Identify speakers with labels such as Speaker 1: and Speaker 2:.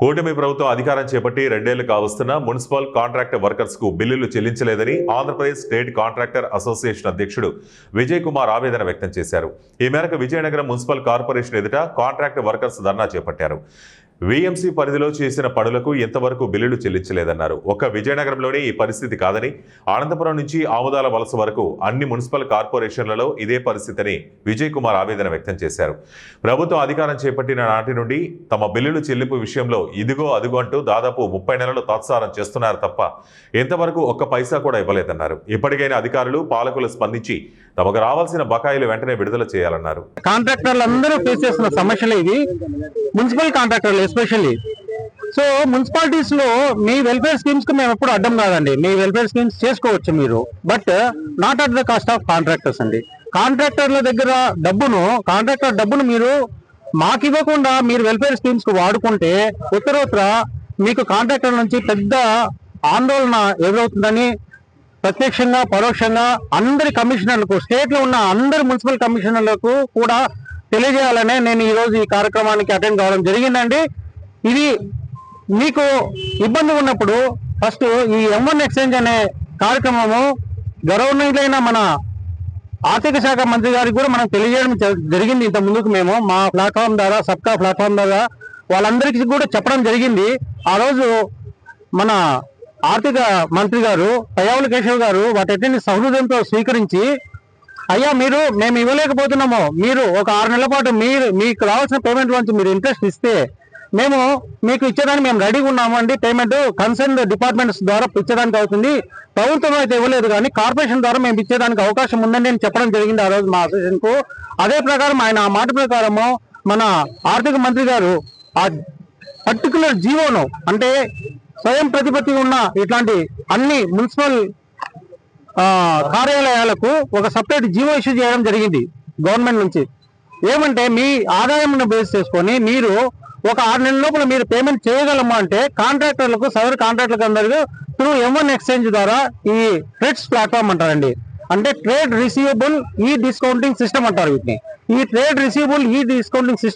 Speaker 1: కూటమి ప్రభుత్వం అధికారం చేపట్టి రెండేళ్ళు కావస్తున్న మున్సిపల్ కాంట్రాక్ట్ వర్కర్స్కు బిల్లులు చెల్లించలేదని ఆంధ్రప్రదేశ్ స్టేట్ కాంట్రాక్టర్ అసోసియేషన్ అధ్యక్షుడు విజయ్ కుమార్ ఆవేదన వ్యక్తం చేశారు. ఈ మేరకు విజయనగరం మున్సిపల్ కార్పొరేషన్ ఎదుట కాంట్రాక్ట్ వర్కర్స్ ధర్నా చేపట్టారు. వీఎంసీ పరిధిలో చేసిన పనులకు ఎంతవరకు బిల్లులు చెల్లించలేదన్నారు. ఒక్క విజయనగరంలోనే ఈ పరిస్థితి కాదని అనంతపురం నుంచి ఆముదాల వలస వరకు అన్ని మున్సిపల్ కార్పొరేషన్లలో ఇదే పరిస్థితిని విజయ్ కుమార్ ఆవేదన వ్యక్తం చేశారు. ప్రభుత్వం అధికారం చేపట్టిన నాటి నుండి తమ బిల్లులు చెల్లింపు విషయంలో ఇదిగో అదిగో అంటూ దాదాపు ముప్పై నెలలు తాత్సారం చేస్తున్నారు తప్ప ఎంతవరకు ఒక్క పైసా కూడా ఇవ్వలేదన్నారు. ఇప్పటికైనా అధికారులు పాలకులు స్పందించి తమకు రావాల్సిన బకాయిలు వెంటనే విడుదల చేయాలన్నారు.
Speaker 2: కాంట్రాక్టర్లు అందరూ ఫేస్ చేస్తున్న సమస్యలు ఇది. మున్సిపల్ కాంట్రాక్టర్లు ఎస్పెషల్లీ సో మున్సిపాలిటీస్లో మీ వెల్ఫేర్ స్కీమ్స్కి మేము ఎప్పుడు అడ్డం కాదండి. మీ వెల్ఫేర్ స్కీమ్స్ చేసుకోవచ్చు మీరు. But not at the cost of contractors అండి. కాంట్రాక్టర్ల దగ్గర డబ్బును కాంట్రాక్టర్ డబ్బును మీరు మాకు ఇవ్వకుండా మీరు వెల్ఫేర్ స్కీమ్స్కు వాడుకుంటే ఉత్తరోత్తర మీకు కాంట్రాక్టర్ నుంచి పెద్ద ఆందోళన ఎదురవుతుందని ప్రత్యక్షంగా పరోక్షంగా అందరి కమిషనర్లకు స్టేట్లో ఉన్న అందరి మున్సిపల్ కమిషనర్లకు కూడా తెలియజేయాలనే నేను ఈరోజు ఈ కార్యక్రమానికి అటెండ్ కావడం జరిగిందండి. ఇది మీకు ఇబ్బంది ఉన్నప్పుడు ఫస్ట్ ఈ ఎంవన్ ఎక్స్చేంజ్ అనే కార్యక్రమము గౌరవనీయులైన మన ఆర్థిక శాఖ మంత్రి గారికి కూడా మనం తెలియజేయడం జ- జరిగింది ఇంత ముందుకు మేము. మా ప్లాట్ఫామ్ ద్వారా సబ్కా ప్లాట్ఫామ్ ద్వారా వాళ్ళందరికీ కూడా చెప్పడం జరిగింది. ఆ రోజు మన ఆర్థిక మంత్రి గారు పయ్యావుల కేశవ్ గారు వాటన్నిటిని సహృదయంతో స్వీకరించి అయ్యా మీరు మేము ఇవ్వలేకపోతున్నాము. మీరు ఒక ఆరు నెలల పాటు మీరు మీకు రావాల్సిన పేమెంట్ నుంచి మీరు ఇంట్రెస్ట్ ఇస్తే మేము మీకు ఇచ్చేదానికి మేము రెడీగా ఉన్నాము అండి పేమెంట్ కన్సర్న్ డిపార్ట్మెంట్స్ ద్వారా ఇచ్చేదానికి అవుతుంది. ప్రభుత్వం అయితే ఇవ్వలేదు కానీ కార్పొరేషన్ ద్వారా మేము ఇచ్చేదానికి అవకాశం ఉందని నేను చెప్పడం జరిగింది ఆ రోజు మా అసోసియేషన్కు అదే ప్రకారం ఆయన ఆ మాట ప్రకారము మన ఆర్థిక మంత్రి గారు ఆ పర్టికులర్ జీవోను అంటే స్వయం ప్రతిపత్తి ఉన్న ఇట్లాంటి అన్ని మున్సిపల్ కార్యాలయాలకు ఒక సపరేట్ జీవో ఇష్యూ చేయడం జరిగింది గవర్నమెంట్ నుంచి. ఏమంటే మీ ఆదాయం బేస్ చేసుకొని మీరు ఒక ఆరు నెలల లోపల మీరు పేమెంట్ చేయగలము అంటే కాంట్రాక్టర్లకు సదరు కాంట్రాక్టర్లకు అందరికీ త్రూ ఎం వన్ ఎక్స్చేంజ్ ద్వారా ఈ ట్రేడ్స్ ప్లాట్ఫామ్ అంటారండి. అంటే ట్రేడ్ రిసీవబుల్ ఈ డిస్కౌంటింగ్ సిస్టమ్ అంటారు వీటిని. ఈ ట్రేడ్ రిసీవబుల్ ఈ డిస్కౌంటింగ్ సిస్టమ్